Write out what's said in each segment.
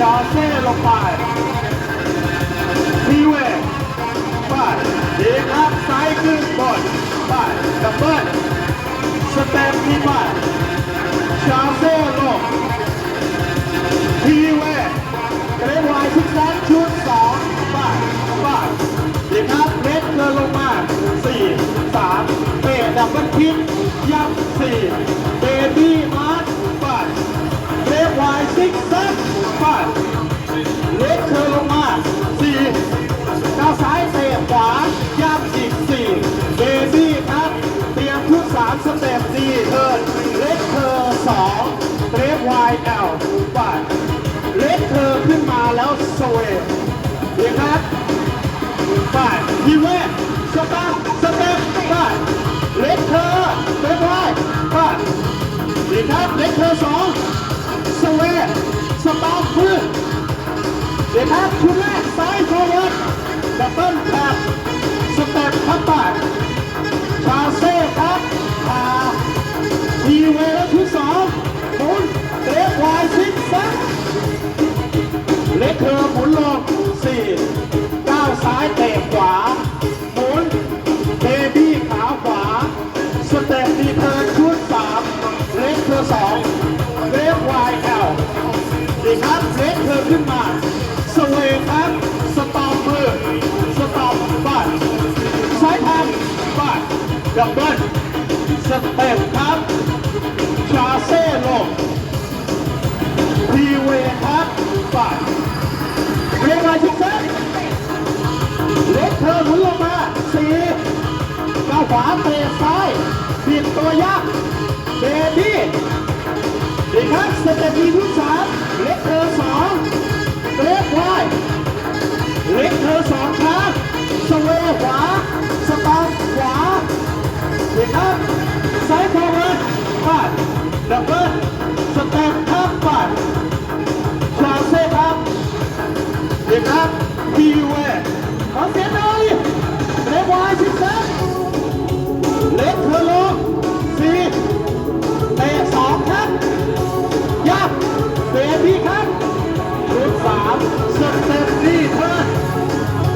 จอเซ่ลงไปทีเวย์ไปดีครับซ้ายขึ้นบนไปดับเบิลสเต็ปที่ไปจอเซ่ลงทีเวย์เกรดวายซิกแซกชุดสองไปไปดีครับเม็ดเกินลงมาสี่สามเตะดับเบิลคิกยับสี่เบบี้มาร์คไปเลฟวายซิก แซกฟาดเล็กเธอลงมาสี่ก้าวซ้ายเตะขวาย่ำอีกสี่เบบี้ครับเตรียมทุกสามสเต็ปดีเทิร์นเล็กเธอสองเลฟวายแอลฟาดเล็กเธอขึ้นมาแล้วสเวย์ดีครับฟาดทีเวทสตาร์สเต็ปฟาดเล็กเธอเลฟวายฟาดดีครับเล็กเธอสอง ชุดแรกซ้ายฟอร์เวิร์ดดับเบิลแท็บสเต็ปครับปาดชาเซ่ครับพาทีเวแล้วชุดสองหมุนเตะวายซิกแซกเล็กเธอหมุนลงสี่ก้าวซ้ายเตะขวาหมุนเบบี้ขาขวา สเต็ปดีเทิร์นชุดสามเล็กเธอสองเล็กวายแอลดีครับเล็กเธอขึ้นมา ดับเบิลสเต็ปครับชาเซ่ลงทีเวครับบัตเรียกว่าชิคเซ่เล็กเธอหมุนลงมาสี่ก้าวขวาเตะซ้ายปิดตัวยักเบบี้ดีครับสเต็ปทีทุกสามเล็ก ยับเบบี้ครับชุดสามสเต็ปดีเธอ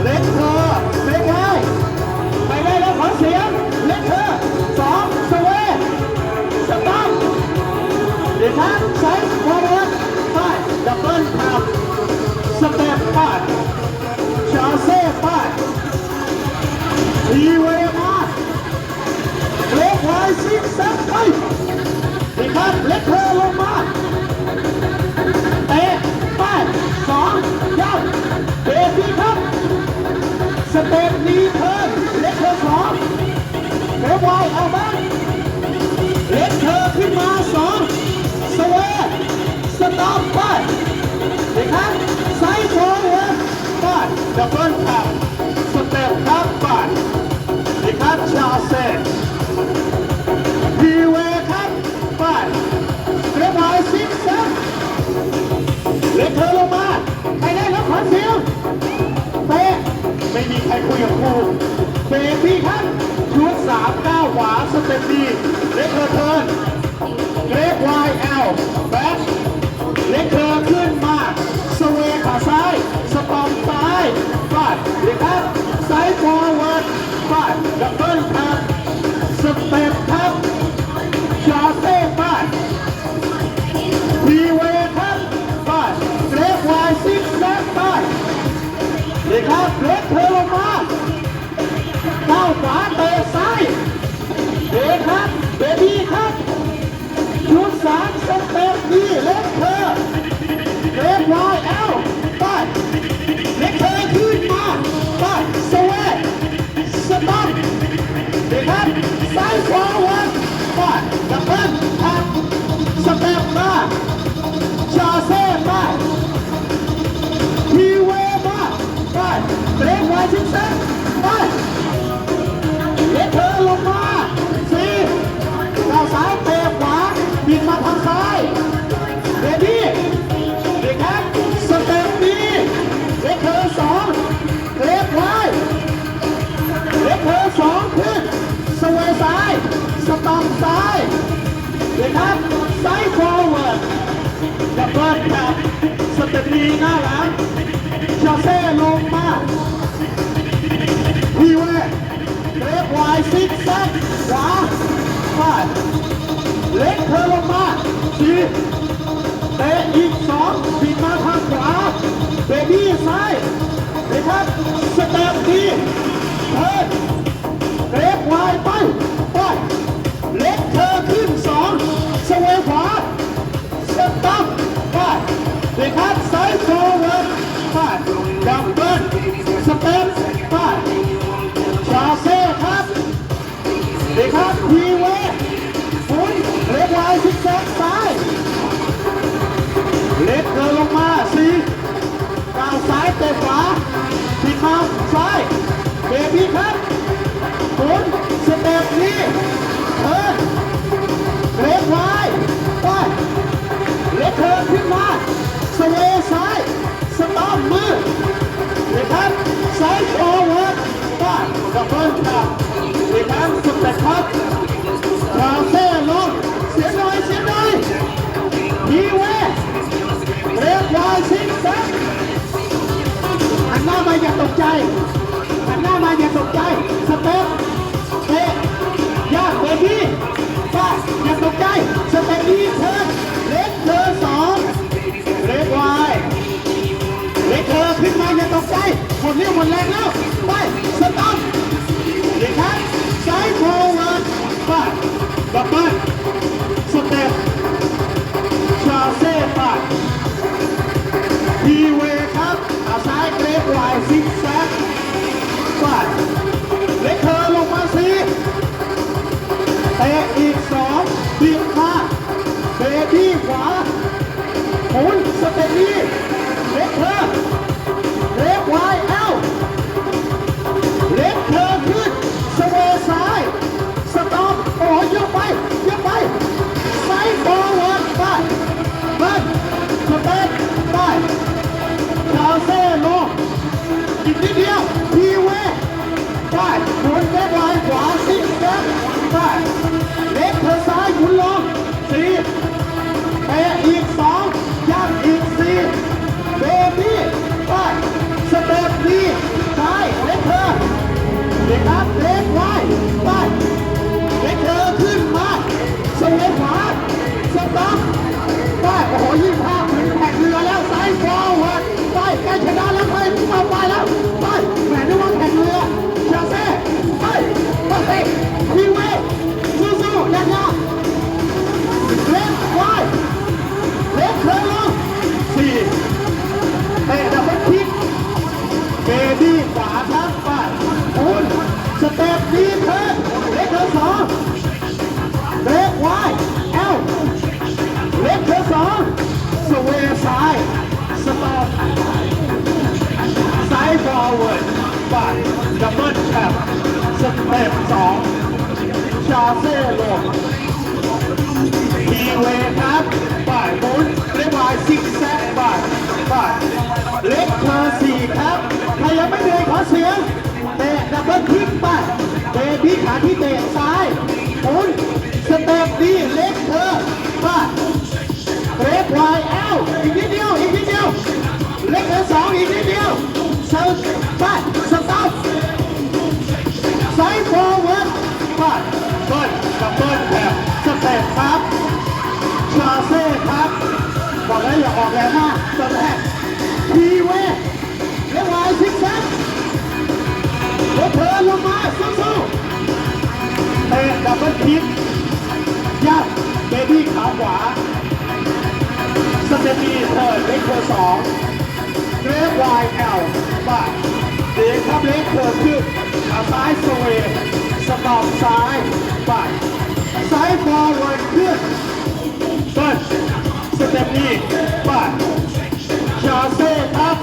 เล็กเธอเป็นไงไปได้แล้วขอเสียงเล็กเธอสองสเวสต๊มเดี๋ยวครับใช้ความเร็ว ดีครับเล็กเธอลงมาเตะไปสองยับเบบี้ครับสเต็ปนี้เธอเล็กเธอสองเล็กไวเอาบ้างเล็กเธอขึ้นมาสองสเวทสต็อปไปเด็กครับไซด์ฟอร์เวิร์ดไปดับเบิลคับสเต็ปครับไปเด็กครับชาเซ ไม่มีใครคุยกับครูเบบี้ครับชุดสามก้าวขวาสเต็ปดีเล็กเธอเทิร์นเล็กวายแอล ดีครับเล็กเธอลงมาก้าขวาเตะซ้ายเด็กครับเบบี้ครับชุดสามสเต็ปดีเล็กเธอเกรฟวายเอลไปเล็กเธอขึ้นมาไปสเวตสต็อปดีครับซ้ายฟอร์เวิร์ สตอมซ้ายเด็กครับซ้ายฟอร์เวิร์ดดับเบิลครับสเต็ปดีหน้าหลังชาเซ่ลงมาพีเวเล็กวายซิกแซกขวาฟาดเล็กเธอลงมาสีเตะอีกสองปิดมาทางขวาเบบี้ซ้ายนะครับสเต็ปดีเทิร์นเล็กวายไป ดับเบิลสเต็ปไปชาเซ่ครับเด็กครับทีเวหมุนเล็กไวซิกแซกซ้ายเล็กเดินลงมาสี่ก้าวซ้ายเตะขวาผิดมาซ้ายเบบี้ครับหมุนสเต็ปนี้เทิร์นเล็กไวไปเล็กเทิร์นขึ้นมาสเว มือเด็กครับสายโฟเวิร์ดบ้านดับเบิลครับ หมดเรี่ยวหมดแรงแล้ว เต็ปสองชาเซ่ลงทีเวครับบ่ายหมุนเรียกว่าซิกแซกบ่ายบ่ายเล็กเธอสี่ครับใครยังไม่เหนื่อยขอเสียงเตะดับเบิลคิกไปเตะที่ขาที่เตะซ้ายหมุนสเต็ปดีเล็กเธอบ่ายเล็กวายเอ้าอีกนิดเดียวอีกนิดเดียวเล็กเหลือสองอีกนิดเดียวเซิร์ ไปเบิ้ลกับเบิ้ลแบบสเต็ปครับชาเซ่ครับบอกแล้วอย่าออกแรงมากตอนแรกทีเวเล็กวายซิกแซกรถเธอลงมาสู้ๆเตะดับเบิลคิกยัดเบบี้ขาขวาสเตมีเทิร์นเล็กเธอสองเกรฟวายแอลบ้าเด็กครับเล็กเธอขึ้นขาซ้ายสเวย์ สตอปซ้ายบ้าซ้ายฟอร์เวิร์ดขึ้นเบิ้ลสเตมีบ้าชาเซ่ครับ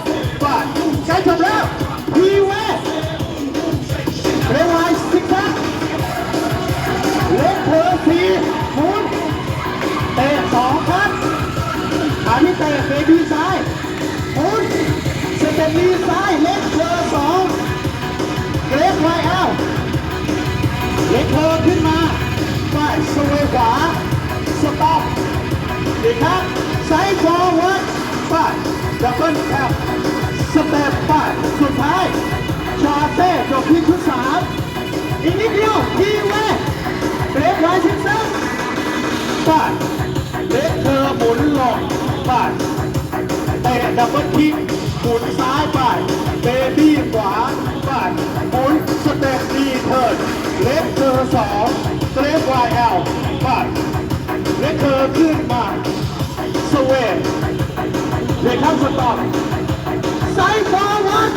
บ้าใกล้จบแล้วพีเวสเรวายซิกแซกเล็กเธอสี่หมุนเตะสองครับอันนี้เตะเบบี้ซ้ายหมุนสเต็ปนี้ซ้ายเล็กเธอสองเกรฟไวเอา เล็กเธอขึ้นมาไปสเวยขวาสต็อปดีครับไซด์ฟอร์เวิร์ดไปดับเบิลแคปสเต็ปไปสุดท้าย ชาเซ่จบที่ชุดสามอีกนิดเดียวทีเวเบรกไว้ชิดซ้ำไปเบรกเธอหมุนหลงไปเตะดับเบิลคิกหมุนซ้ายไปเบบี้ขวา บีเทิร์นเล็กเธอสองสเลฟวายแอลไปเล็กเธอขึ้นมาสเวทเด็กข้ามสต็อปไซฟอร์วัด